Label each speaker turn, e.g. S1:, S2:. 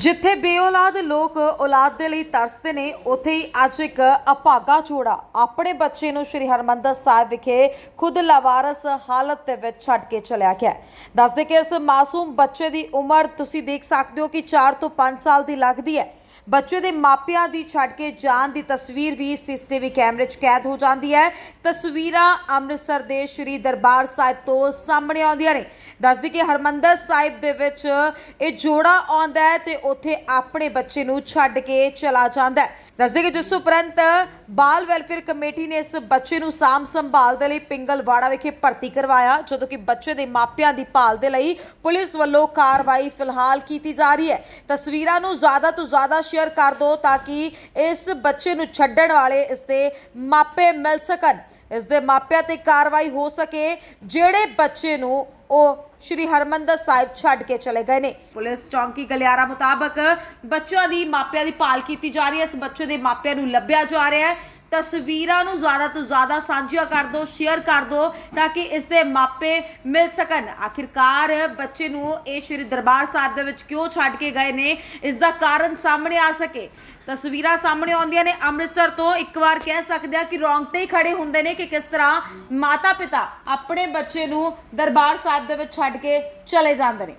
S1: ਜਿੱਥੇ ਬੇਔਲਾਦ ਲੋਕ ਔਲਾਦ ਦੇ ਲਈ ਤਰਸਦੇ ਨੇ, ਉੱਥੇ ਹੀ ਅੱਜ ਇੱਕ ਅਭਾਗਾ ਜੋੜਾ ਆਪਣੇ ਬੱਚੇ ਨੂੰ ਸ਼੍ਰੀ ਹਰਮੰਦਰ ਸਾਹਿਬ ਵਿਖੇ ਖੁਦ ਲਾਵਾਰਸ ਹਾਲਤ ਦੇ ਵਿੱਚ ਛੱਡ ਕੇ ਚਲਿਆ ਗਿਆ ਦੱਸਦੇ ਕਿ ਇਸ ਮਾਸੂਮ ਬੱਚੇ ਦੀ ਉਮਰ ਤੁਸੀਂ ਦੇਖ ਸਕਦੇ ਹੋ ਕਿ 4 ਤੋਂ 5 ਸਾਲ ਦੀ ਲੱਗਦੀ ਹੈ। ਬੱਚੇ ਦੇ ਮਾਪਿਆਂ ਦੀ ਛੱਡ ਕੇ ਜਾਣ ਦੀ ਤਸਵੀਰ ਵੀ ਸੀਸੀਟੀਵੀ ਕੈਮਰੇ 'ਚ ਕੈਦ ਹੋ ਜਾਂਦੀ ਹੈ। ਤਸਵੀਰਾਂ ਅੰਮ੍ਰਿਤਸਰ ਦੇ ਸ਼੍ਰੀ ਦਰਬਾਰ ਸਾਹਿਬ ਤੋਂ ਸਾਹਮਣੇ ਆਉਂਦੀਆਂ ਨੇ। ਦੱਸਦੀ ਕਿ ਹਰਮੰਦਰ ਸਾਹਿਬ ਦੇ ਵਿੱਚ ਇਹ ਜੋੜਾ ਆਉਂਦਾ ਹੈ ਤੇ ਉੱਥੇ ਆਪਣੇ ਬੱਚੇ ਨੂੰ ਛੱਡ ਕੇ ਚਲਾ ਜਾਂਦਾ ਹੈ। ਦੱਸਦੇ ਕਿ ਜਿਸ ਉਪਰੰਤ ਬਾਲ ਵੈਲਫੇਅਰ ਕਮੇਟੀ ਨੇ ਇਸ ਬੱਚੇ ਨੂੰ ਸਾਂਭ ਸੰਭਾਲ ਦੇ ਲਈ ਪਿੰਗਲਵਾੜਾ ਵਿਖੇ ਭਰਤੀ ਕਰਵਾਇਆ, ਜਦੋਂ ਕਿ ਬੱਚੇ ਦੇ ਮਾਪਿਆਂ ਦੀ ਭਾਲ ਦੇ ਲਈ ਪੁਲਿਸ ਵੱਲੋਂ ਕਾਰਵਾਈ ਫਿਲਹਾਲ ਕੀਤੀ ਜਾ ਰਹੀ ਹੈ। ਤਸਵੀਰਾਂ ਨੂੰ ਜ਼ਿਆਦਾ ਤੋਂ ਜ਼ਿਆਦਾ ਸ਼ੇਅਰ ਕਰ ਦਿਓ ਤਾਂ ਕਿ ਇਸ ਬੱਚੇ ਨੂੰ ਛੱਡਣ ਵਾਲੇ ਇਸ ਦੇ ਮਾਪੇ ਮਿਲ ਸਕਣ। ਇਸ ਦੇ ਮਾਪਿਆਂ ਤੇ ਕਾਰਵਾਈ ਹੋ ਸਕੇ, ਜਿਹੜੇ ਬੱਚੇ ਨੂੰ ਉਹ ਸ਼੍ਰੀ ਹਰਮੰਦਰ ਸਾਹਿਬ ਛੱਡ ਕੇ ਚਲੇ ਗਏ ਨੇ। ਪੁਲਿਸ ਚੌਂਕੀ ਗਲਿਆਰਾ ਮੁਤਾਬਕ ਬੱਚਿਆਂ ਦੀ ਮਾਪਿਆਂ ਦੀ ਭਾਲ ਕੀਤੀ ਜਾ ਰਹੀ ਹੈ। ਇਸ ਬੱਚੇ ਦੇ ਮਾਪਿਆਂ ਨੂੰ ਲੱਭਿਆ ਜਾ ਰਿਹਾ ਹੈ। ਤਸਵੀਰਾਂ ਨੂੰ ਜ਼ਿਆਦਾ ਤੋਂ ਜ਼ਿਆਦਾ ਸਾਂਝੀਆਂ ਕਰ ਦਿਓ, ਸ਼ੇਅਰ ਕਰ ਦਿਓ ਤਾਂ ਕਿ ਇਸ ਦੇ ਮਾਪੇ ਮਿਲ ਸਕਣ। ਆਖਿਰਕਾਰ ਬੱਚੇ ਨੂੰ ਇਹ ਸ਼੍ਰੀ ਦਰਬਾਰ ਸਾਹਿਬ ਦੇ ਵਿੱਚ ਕਿਉਂ ਛੱਡ ਕੇ ਗਏ ਨੇ? ਇਸ ਦਾ ਕਾਰਨ ਸਾਹਮਣੇ ਆ ਸਕੇ। ਤਸਵੀਰਾਂ ਸਾਹਮਣੇ ਆਉਂਦੀਆਂ ਨੇ। ਅੰਮ੍ਰਿਤਸਰ ਤੋਂ ਇੱਕ ਵਾਰ ਕਹਿ ਸਕਦੇ ਆ ਕਿ ਰੌਂਗਟੇ ਹੀ ਖੜੇ ਹੁੰਦੇ ਨੇ ਕਿ ਕਿਸ ਤਰ੍ਹਾਂ ਮਾਤਾ ਪਿਤਾ ਆਪਣੇ ਬੱਚੇ ਨੂੰ ਦਰਬਾਰ ਸਾਹਿਬ ਦੇ ਵਿੱਚ ਛੱਡ ਕੇ ਚਲੇ ਜਾਂਦੇ ਨੇ।